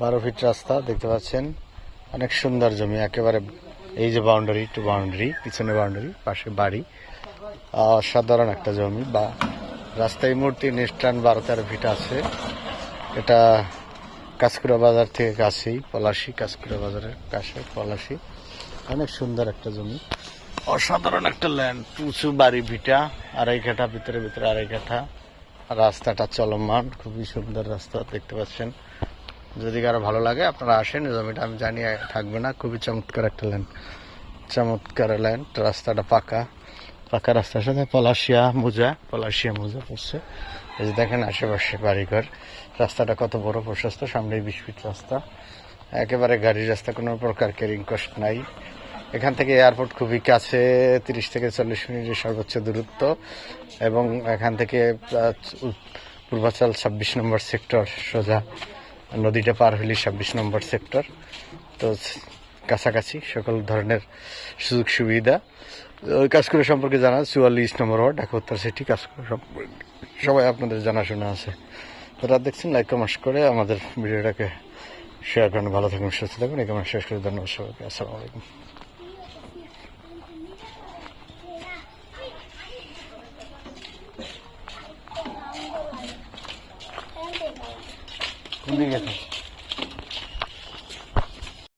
বারো ফিট রাস্তা, দেখতে পাচ্ছেন? অনেক সুন্দর জমি, একেবারে এই যে বাউন্ডারি টু বাউন্ডারি পিছনে বাউন্ডারি পাশে বাড়ি। অসাধারণ একটা জমি, বা রাস্তায় মূর্তি নিষ্ঠান বারো তেরো ফিট আছে। এটা কাঁচকুড়া বাজার থেকে কাছেই, পলাশি, কাঁচকুড়া বাজারের কাছে, পলাশি। অনেক সুন্দর একটা জমি। অসাধারণ একটা ল্যান্ড উঁচু বাড়ি ভিটা, আড়াই কাঠা, ভিতরে ভিতরে আড়াই কাঠা। রাস্তাটা চলমান, খুবই সুন্দর রাস্তা, দেখতে পাচ্ছেন? যদি কারও ভালো লাগে, আপনারা আসেন জমিটা আমি জানি থাকবে না। খুবই চমৎকার একটা ল্যান্ড চমৎকার ল্যান্ড রাস্তাটা পাকা। পাকা রাস্তার সাথে পলাশিয়া মোজা পলাশিয়া মোজা পড়ছে। এই যে দেখেন আশেপাশে বাড়িঘর। রাস্তাটা কত বড়, প্রশস্ত সামনে বিশ ফিট রাস্তা। একেবারে গাড়ির রাস্তা, কোনো প্রকার ক্যারিং কষ্ট নাই। এখান থেকে এয়ারপোর্ট খুবই কাছে, তিরিশ থেকে চল্লিশ মিনিটের সর্বোচ্চ দূরত্ব। এবং এখান থেকে পূর্বাচল ছাব্বিশ নম্বর সেক্টর সোজা। নদীটা পার হইলে ছাব্বিশ নম্বর সেক্টর তো কাছাকাছি সকল ধরনের সুযোগ সুবিধা। ওই কাজগুলো সম্পর্কে জানা, চুয়াল্লিশ নম্বর ওয়ার্ড ঢাকা উত্তর সিটি কাজগুলো সম্পর্কে সবাই আপনাদের জানাশোনা আছে। তারা দেখছেন লাইক কমার্স করে আমাদের ভিডিওটাকে শেয়ার করেন। ভালো থাকুন, সুস্থ থাকুন। এই কমার্স শেষ করে। ধন্যবাদ সবাইকে। আসসালামু আলাইকুম। 那个。